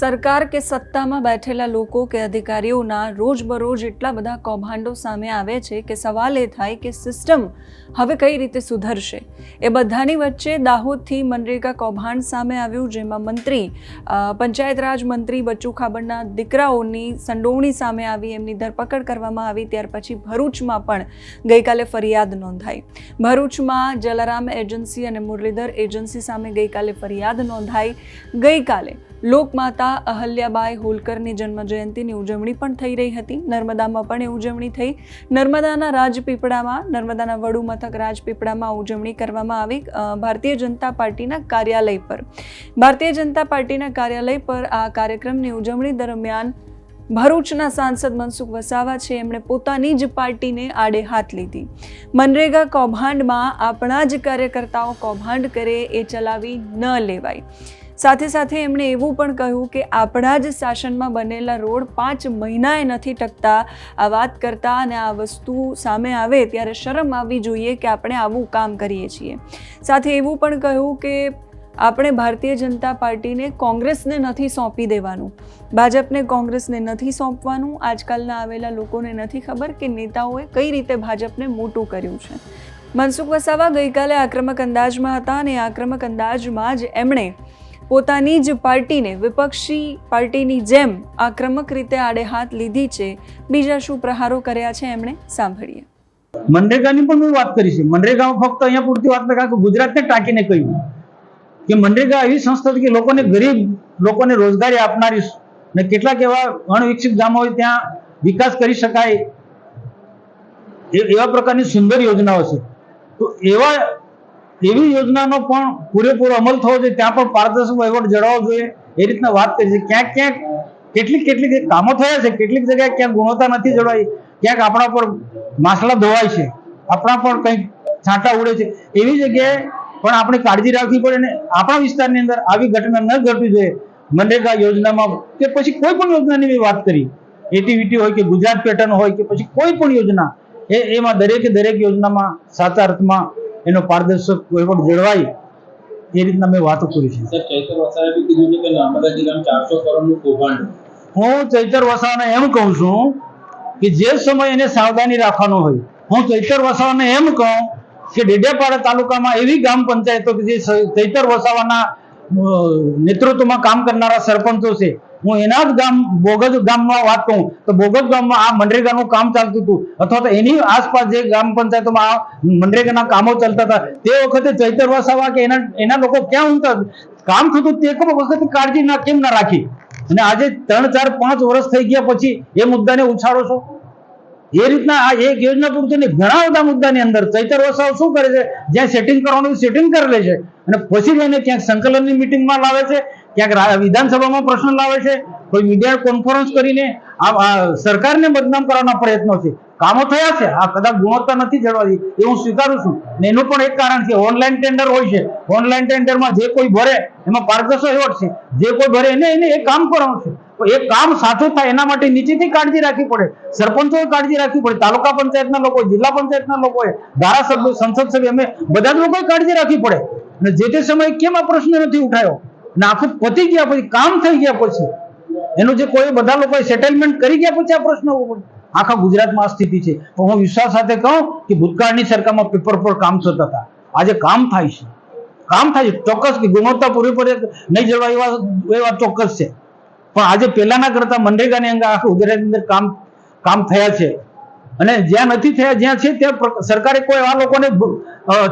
સરકાર કે સત્તામાં બેઠેલા લોકો કે અધિકારીઓના રોજબરોજ એટલા બધા કૌભાંડો સામે આવે છે કે સવાલ એ થાય કે સિસ્ટમ હવે કઈ રીતે સુધરશે. એ બધાની વચ્ચે દાહોદથી મનરેગા કૌભાંડ સામે આવ્યું, જેમાં મંત્રી પંચાયત રાજ મંત્રી બચ્ચુ ખાબડના દીકરાઓની સંડોવણી સામે આવી, એમની ધરપકડ કરવામાં આવી, ત્યાર પછી ભરૂચમાં પણ ગઈકાલે ફરિયાદ નોંધાઈ. ભરૂચમાં જલારામ એજન્સી અને મુરલીધર એજન્સી સામે ગઈકાલે ફરિયાદ નોંધાઈ ગઈકાલે. લોકમાતા અહલ્યાબાઈ હોલકરની જન્મજયંતિની ઉજવણી પણ થઈ રહી હતી. નર્મદામાં પણ એ ઉજવણી થઈ. નર્મદાના રાજપીપળામાં, નર્મદાના વડુ મથક રાજપીપળામાં ઉજવણી કરવામાં આવી ભારતીય જનતા પાર્ટીના કાર્યાલય પર. ભારતીય જનતા પાર્ટીના કાર્યાલય પર આ કાર્યક્રમની ઉજવણી દરમિયાન ભરૂચના સાંસદ મનસુખ વસાવા છે. એમણે પોતાની જ પાર્ટીને આડે હાથ લીધી. મનરેગા કૌભાંડમાં આપણા જ કાર્યકર્તાઓ કૌભાંડ કરે એ ચલાવી ન લેવાય. સાથે સાથે એમણે એવું પણ કહ્યું કે આપણા જ શાસનમાં બનેલા રોડ પાંચ મહિનાએ નથી ટકતા. આ વાત કરતા અને આ વસ્તુ સામે આવે ત્યારે શરમ આવવી જોઈએ કે આપણે આવું કામ કરીએ છીએ. સાથે એવું પણ કહ્યું કે આપણે ભારતીય જનતા પાર્ટીને કોંગ્રેસને નથી સોંપી દેવાનું. ભાજપને કોંગ્રેસને નથી સોંપવાનું. આજકાલના આવેલા લોકોને નથી ખબર કે નેતાઓએ કઈ રીતે ભાજપને મોટું કર્યું છે. મનસુખ વસાવા ગઈકાલે આક્રમક અંદાજમાં હતા અને આક્રમક અંદાજમાં જ એમણે પોતાની જ પાર્ટીને વિપક્ષી પાર્ટીની જેમ આક્રમક રીતે આડે હાથ લીધી છે. બીજા શું પ્રહારો કર્યા છે એમણે સાંભળીએ. મનરેગાની પણ હું વાત કરી છે. ફક્ત અહીંયા પૂરતી વાત નથી ગુજરાતને ટાંકીને કહ્યું. કે મનરેગા એવી સંસ્થા કે લોકોને ગરીબ લોકોને રોજગારી આપનારી ને કેટલાક એવા અણવિકસિત ગામો હોય ત્યાં વિકાસ કરી શકાય. એવા પ્રકારની સુંદર યોજનાઓ છે. તો એવા એવી યોજનાનો પણ પૂરેપૂરો અમલ થવો જોઈએ. ત્યાં પણ પારદર્શક વહીવટ જળવાવો જોઈએ. એ રીતના વાત કરી છે. ક્યાંક ક્યાંક કેટલીક કેટલીક કામો થયા છે. કેટલીક જગ્યાએ ક્યાંક ગુણવત્તા નથી જળવાઈ. ક્યાંક આપણા પર માસલા ધોવાય છે. આપણા પર કંઈક છાંટા ઉડે છે. એવી જગ્યાએ પણ આપણે કાળજી રાખવી પડે અને આપણા વિસ્તારની અંદર આવી ઘટના ન ઘટવી જોઈએ. મનરેગા યોજનામાં કે પછી કોઈ પણ યોજનાની મેં વાત કરી. એટીવીટી હોય કે ગુજરાત પેટર્ન હોય કે પછી કોઈ પણ યોજના, એ એમાં દરેકે દરેક યોજનામાં સાચા અર્થમાં એનો પારદર્શક વહીવટ જળવાય એ રીતના મેં વાતો કરી છે. હું ચૈતર વસાવાને એમ કહું છું કે જે સમય એને સાવધાની રાખવાનો હોય હું ચૈતર વસાવાને એમ કહું કે ડેડિયાપાડા તાલુકામાં એવી ગ્રામ પંચાયતો કે જે ચૈતર વસાવાના નેતૃત્વમાં કામ કરનારા સરપંચો છે હું એના જ ગામ, બોગજ ગામમાં વાત કહું, તો બોગજ ગામમાં આ મનરેગાનું કામ ચાલતું હતું. અથવા તો એની આસપાસ જે ગ્રામ પંચાયતોમાં આ મનરેગાના કામો ચાલતા હતા, તે વખતે ચૈતર વસાવા કે એના એના લોકો ક્યાં ઊંઘતા? કામ થતું તે વખતે કાળજી ના, કેમ ના રાખી? અને આજે ત્રણ, ચાર, પાંચ વર્ષ થઈ ગયા પછી એ મુદ્દાને ઉછાળો છો? એ રીતના આ એક યોજના પૂરતી ઘણા બધા મુદ્દાની અંદર. ચૈતર વસાવ શું કરે છે? જ્યાં સેટિંગ કરવાનું સેટિંગ કરી લે છે. અને પછી જઈને ક્યાંક સંકલનની મિટિંગમાં લાવે છે ક્યાંક વિધાનસભામાં પ્રશ્ન લાવે છે, કોઈ મીડિયા કોન્ફરન્સ કરીને આ સરકારને બદનામ કરવાના પ્રયત્નો છે. કામો થયા છે, આ કદાચ ગુણવત્તા નથી જળવાતી, એ હું સ્વીકારું છું. ને એનું પણ એક કારણ છે ઓનલાઈન ટેન્ડર હોય છે. ઓનલાઈન ટેન્ડરમાં જે કોઈ ભરે, એમાં પારદર્શક વહીવટ છે. જે કોઈ ભરે એને એને એ કામ કરવાનું છે. તો એ કામ સાથે થાય, એના માટે નીચેથી કાળજી રાખવી પડે. સરપંચોએ કાળજી રાખવી પડે. તાલુકા પંચાયતના લોકો જિલ્લા પંચાયતના લોકોએ ધારાસભ્યો, સંસદ સભ્ય, અમે બધા જ લોકોએ કાળજી રાખવી પડે. અને જે તે સમયે કેમ આ પ્રશ્ન નથી ઉઠાયો? અને આખું પતી ગયા પછી, કામ થઈ ગયા પછી, એનું જે કોઈ બધા લોકોએ સેટલમેન્ટ કરી ગયા પછી આ પ્રશ્ન ઊભો આખા ગુજરાતમાં આ સ્થિતિ છે. તો હું વિશ્વાસ સાથે કહું કે ભૂતકાળની સરકારમાં પેપર પર કામ થતા હતા. આજે કામ થાય છે. કામ થાય છે. ચોક્કસ કે ગુણવત્તા પૂરેપૂરી નહીં જળવાય એવા એવા ચોક્કસ છે. પણ આજે પહેલાના કરતા મનરેગાની અંગે આખું ગુજરાતની અંદર કામ કામ થયા છે. અને જ્યાં નથી થયા, જ્યાં છે, ત્યાં સરકારે કોઈ એવા લોકોને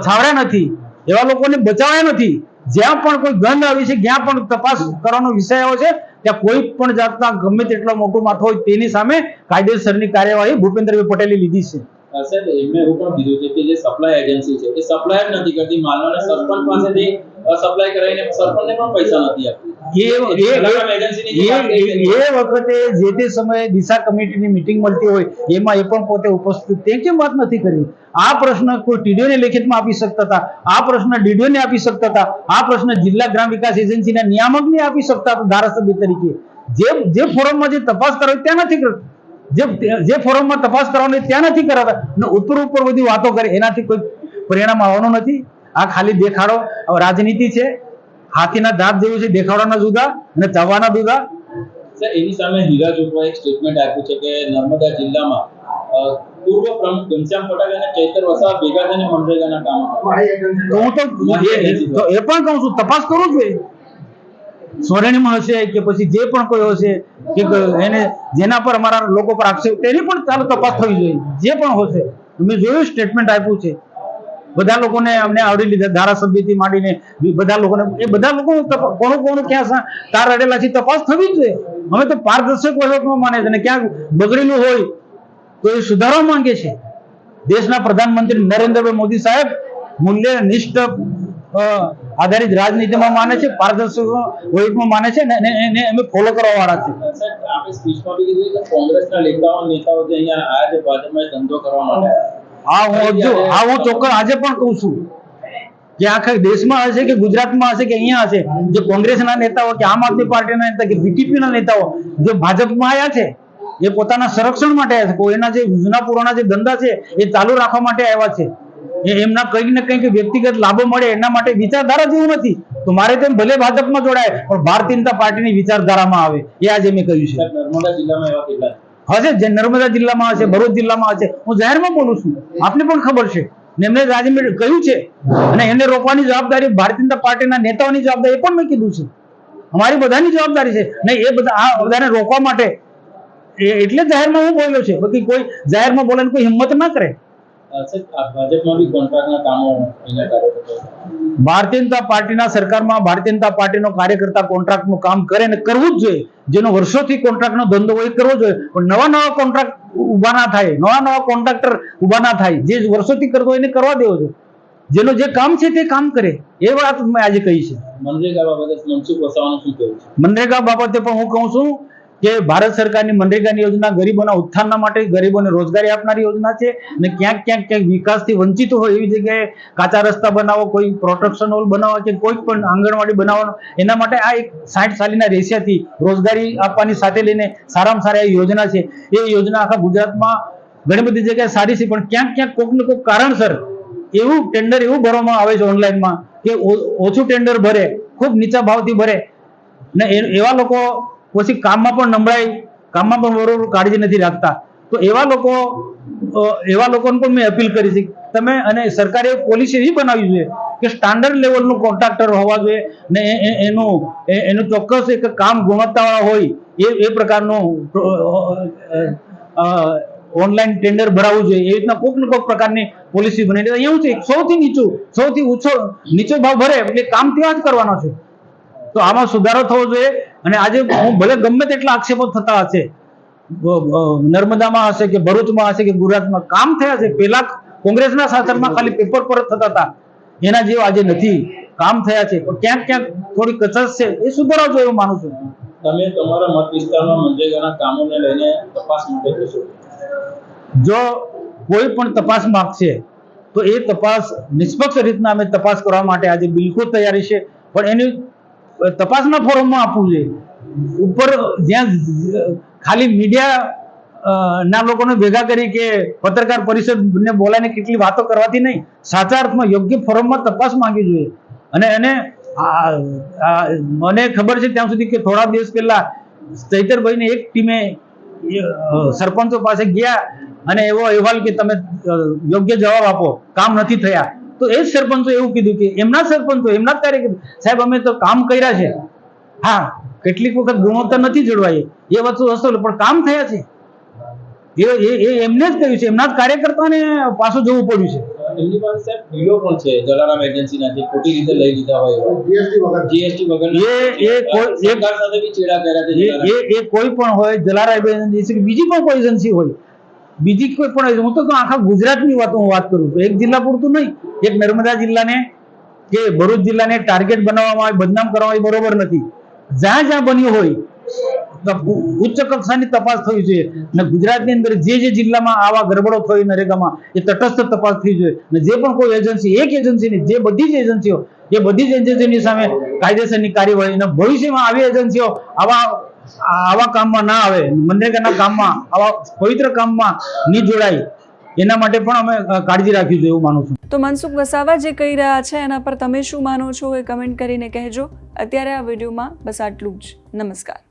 છાવર્યા નથી. એવા લોકોને બચાવ્યા નથી. જ્યાં પણ કોઈ ગંધ આવી છે, જ્યાં પણ તપાસ કરવાનો વિષય આવ્યો છે, ત્યાં કોઈ પણ જાતના ગમે તેટલો મોટું માથું હોય તેની સામે કાયદેસરની કાર્યવાહી ભૂપેન્દ્રભાઈ પટેલે લીધી છે. સર એમને એવું પણ કીધું છે કે જે સપ્લાય એજન્સી છે, એ સપ્લાય નથી કરતી માલવાના સરપંચ પાસેથી સપ્લાય કરાવીને સરપંચને પણ પૈસા નથી આપતી એ વખતે જે તે સમયે દિશા કમિટીની મિટિંગ મળતી હોય એમાં એ પણ પોતે ઉપસ્થિત. તે કેમ વાત નથી કરી? આ પ્રશ્ન કોઈ ટીડીઓને લેખિતમાં આપી શકતા હતા. આ પ્રશ્ન ડીડીઓને આપી શકતા હતા. આ પ્રશ્ન જિલ્લા ગ્રામ વિકાસ એજન્સીના નિયામકને આપી શકતા હતા ધારાસભ્ય તરીકે. જે જે ફોરમમાં જે તપાસ કરાવી ત્યાં નથી કરતા જે જે ફોરમમાં તપાસ કરવાની ત્યાં નથી કરાતા અને ઉપર ઉપર બધી વાતો કરે. એનાથી કોઈ પરિણામ આવવાનું નથી. આ ખાલી દેખાડો. હવે રાજનીતિ છે હાથીના દાંત જેવું છે દેખાડવાના જુદા અને ચાવવાના જુદા. સર એની સામે હીરા એક સ્ટેટમેન્ટ આપ્યું છે કે નર્મદા જિલ્લામાં પૂર્વ પ્રમુખ ઘનશ્યામ પટેલ અને ચૈતર વસાવા ભેગા થઈને મનરેગાના કામ. હું તો એ- એ- તો એ પણ કહું છું તપાસ કરું છું સોરેણીમાં હશે કે પછી જે પણ કોઈ હશે કે એને જેના પર અમારા લોકો પર આક્ષેપ તેની પણ ચાલો તપાસ થવી જોઈએ જે પણ હશે. મેં જોયું સ્ટેટમેન્ટ આપ્યું છે. બધા લોકોને અમને આવડી લીધા, ધારાસભ્યથી માંડીને બધા લોકોને, એ બધા લોકો કોનું કોનું ક્યાં તાર અડેલા છે તપાસ થવી જોઈએ. અમે તો પારદર્શક વહીવટમાં માને છે અને ક્યાંક બગડેલું હોય તો એ સુધારવા માંગે છે. દેશના પ્રધાનમંત્રી નરેન્દ્રભાઈ મોદી સાહેબ મૂલ્ય નિષ્ઠ આધારિત રાજનીતિમાં માને છે, પારદર્શક વહીવટમાં માને છે ને એને અમે ફોલો કરવા વાળા છે કોંગ્રેસના નેતાઓ જે અહીંયા આયા ભાજપમાં ધંધો કરવા માટે હું હજુ આ હું ચોક્કસ આજે પણ કહું છું. કે આખા દેશમાં હશે કે ગુજરાતમાં હશે કે અહીંયા હશે જે કોંગ્રેસના નેતાઓ કે આમ આદમી પાર્ટીના નેતા કે બીટીપીના નેતાઓ જે ભાજપમાં આવ્યા છે એ પોતાના સંરક્ષણ માટે આવ્યા છે. કોઈ એના જે જૂના પુરાણા જે ધંધા છે એ ચાલુ રાખવા માટે આવ્યા છે. એ એમના કંઈક ને કંઈક વ્યક્તિગત લાભો મળે એના માટે વિચારધારા જેવું નથી. તો મારે તેમ ભલે ભાજપમાં જોડાય પણ ભારતીય જનતા પાર્ટીની વિચારધારામાં આવે. એ આજે મેં કહ્યું છે. નર્મદા જિલ્લામાં એવા કેટલા છે? હશે જે નર્મદા જિલ્લામાં હશે, ભરૂચ જિલ્લામાં હશે, હું જાહેરમાં બોલું છું. આપને પણ ખબર છે. એમને આજે કહ્યું છે. અને એને રોકવાની જવાબદારી ભારતીય જનતા પાર્ટીના નેતાઓની જવાબદારી પણ મેં કીધું છે. અમારી બધાની જવાબદારી છે. ને એ બધા, આ બધાને રોકવા માટે એટલે જાહેરમાં હું બોલ્યો છે. બાકી કોઈ જાહેરમાં બોલવાની કોઈ હિંમત ના કરે. ભારતીય જનતા પાર્ટીના સરકારમાં ભારતીય જનતા પાર્ટીનો કાર્યકર્તા કોન્ટ્રાક્ટનું કામ કરે ને કરવું જ જોઈએ. જેનો વર્ષોથી કોન્ટ્રાક્ટનો ધંધો હોય એ કરવો જોઈએ. પણ નવા નવા કોન્ટ્રાક્ટ ઊભા ના થાય નવા નવા કોન્ટ્રાક્ટર ઊભા ના થાય જે વર્ષોથી કરતો હોય એને કરવા દેવો જોઈએ. જેનો જે કામ છે તે કામ કરે. એ વાત મેં આજે કહી છે. મનરેગા બાબતે મનસુખ વસાવાનું શું કહેવું છે? મનરેગા બાબતે પણ હું કહું છું કે ભારત સરકારની મનરેગાની યોજના ગરીબોના ઉત્થાનના માટે ગરીબોને રોજગારી આપનારી યોજના છે અને ક્યાંક ક્યાંક ક્યાંક વિકાસથી વંચિત હોય એવી જગ્યાએ કાચા રસ્તા બનાવો, કોઈ પ્રોટેક્શન હોલ બનાવવા કે કોઈ પણ આંગણવાડી બનાવવાનો એના માટે આ એક સાઠ સાલીના રેશિયાથી રોજગારી આપવાની સાથે લઈને સારામાં સારી યોજના છે. એ યોજના આખા ગુજરાતમાં ઘણી બધી જગ્યાએ સારી છે, પણ ક્યાંક ક્યાંક કોઈક ને કોઈક કારણસર એવું ટેન્ડર એવું ભરવામાં આવે છે ઓનલાઈનમાં કે ઓછું ટેન્ડર ભરે, ખૂબ નીચા ભાવથી ભરે. ને એવા લોકો પછી કામમાં પણ નબળાઈ, કામમાં પણ બરોબર કાળજી નથી રાખતા. તો એવા લોકો એવા લોકોને પણ મેં અપીલ કરી છે. તમે અને સરકારે પોલિસી એવી બનાવી જોઈએ કે સ્ટાન્ડર્ડ લેવલનું કોન્ટ્રાક્ટર હોવા જોઈએ ને એનું એનું ચોક્કસ એક કામ ગુણવત્તાવાળા હોય, એ એ પ્રકારનું ઓનલાઈન ટેન્ડર ભરાવવું જોઈએ. એ રીતના કોઈક ને કોઈક પ્રકારની પોલિસી બની એટલે એવું છે, સૌથી નીચું, સૌથી ઊંચો નીચો ભાવ ભરે એટલે કામ ત્યાં જ કરવાનો છે. તો આમાં સુધારો થવો જોઈએ. અને આજે હું ભલે ગમે તેટલા આક્ષેપો થતા હશે નર્મદામાં હશે કે ભરૂચમાં હશે કે ગુજરાતમાં કામ થયા છે પેલા કોંગ્રેસના શાસનમાં ખાલી પેપર પર જ થતા હતા. એના જેવું આજે નથી કામ થયા છે. પણ ક્યાંક ક્યાંક થોડી કચસ છે એ જોઈએ એવું માનું છું. તમે તમારા મત વિસ્તારમાં મનરેગાના કામોને લઈને તપાસ માટે જશો જો કોઈ પણ તપાસ માંગશે તો એ તપાસ નિષ્પક્ષ રીતના અમે તપાસ કરવા માટે આજે બિલકુલ તૈયારી છે. પણ એની તપાસના ફોરમમાં આપવું જોઈએ. ઉપર જ્યાં ખાલી મીડિયા ના લોકોને ભેગા કરી કે પત્રકાર પરિષદને બોલાવીને કેટલી વાતો કરવાથી નહીં, સાચા અર્થમાં યોગ્ય ફોરમમાં તપાસ માંગવી જોઈએ. અને એને મને ખબર છે ત્યાં સુધી કે થોડા દિવસ પહેલા ચૈતરભાઈને એક ટીમે સરપંચો પાસે ગયા અને એવો અહેવાલ કે તમે યોગ્ય જવાબ આપો. કામ નથી થયા. તો એ સરપંચો એવું કીધું કે એમના સરપંચો એમના જ કાર્ય કીધું સાહેબ અમે તો કામ કર્યા છે. હા કેટલીક વખત ગુણવત્તા નથી જળવાઈ. એ વસ્તુ વસ્તુ પણ કામ થયા છે. એ એ- એ એમને જ કહ્યું છે. એમના જ કાર્યકર્તાને પાછું જવું પડ્યું છે. એમની પાસે સાહેબ પણ છે. જલારામ એજન્સીના જે ખોટી રીતે લઈ લીધા હોય એવા. જીએસટી વગર. એ- એ કોઈ- એ- સાથે બી ચેડા કર્યા છે એ એ એ કોઈ પણ હોય જલારામ એજન્સી કે બીજી પણ કોઈ એજન્સી હોય બીજી કોઈ પણ હું તો આખા ગુજરાતની વાત હું વાત કરું છું. એક જિલ્લા પૂરતું નહીં, એક નર્મદા જિલ્લાને, કે ભરૂચ જિલ્લાને ટાર્ગેટ બનાવવામાં આવે, બદનામ કરવામાં આવે બરોબર નથી. જ્યાં જ્યાં બન્યું હોય ઉચ્ચ કક્ષાની તપાસ થવી જોઈએ. અને ગુજરાતની અંદર જે જે જિલ્લામાં આવા ગરબડો થઈ નરેગામાં, એ તટસ્થ તપાસ થવી જોઈએ. અને જે પણ કોઈ એજન્સી એક એજન્સીની જે બધી જ એજન્સીઓ એ બધી જ એજન્સીની સામે કાયદેસરની કાર્યવાહી અને ભવિષ્યમાં આવી એજન્સીઓ આવા આવા કામમાં ના આવે. મનરેગાના કામમાં, આવા પવિત્ર કામમાં નહીં જોડાય. એના માટે પણ અમે કાળજી રાખવી જોઈએ એવું માનું છું. તો મનસુખ વસાવા જે કહી રહ્યા છે, એના પર તમે શું માનો છો એ કમેન્ટ કરીને કહેજો. અત્યારે આ વિડીયોમાં બસ આટલું જ. નમસ્કાર.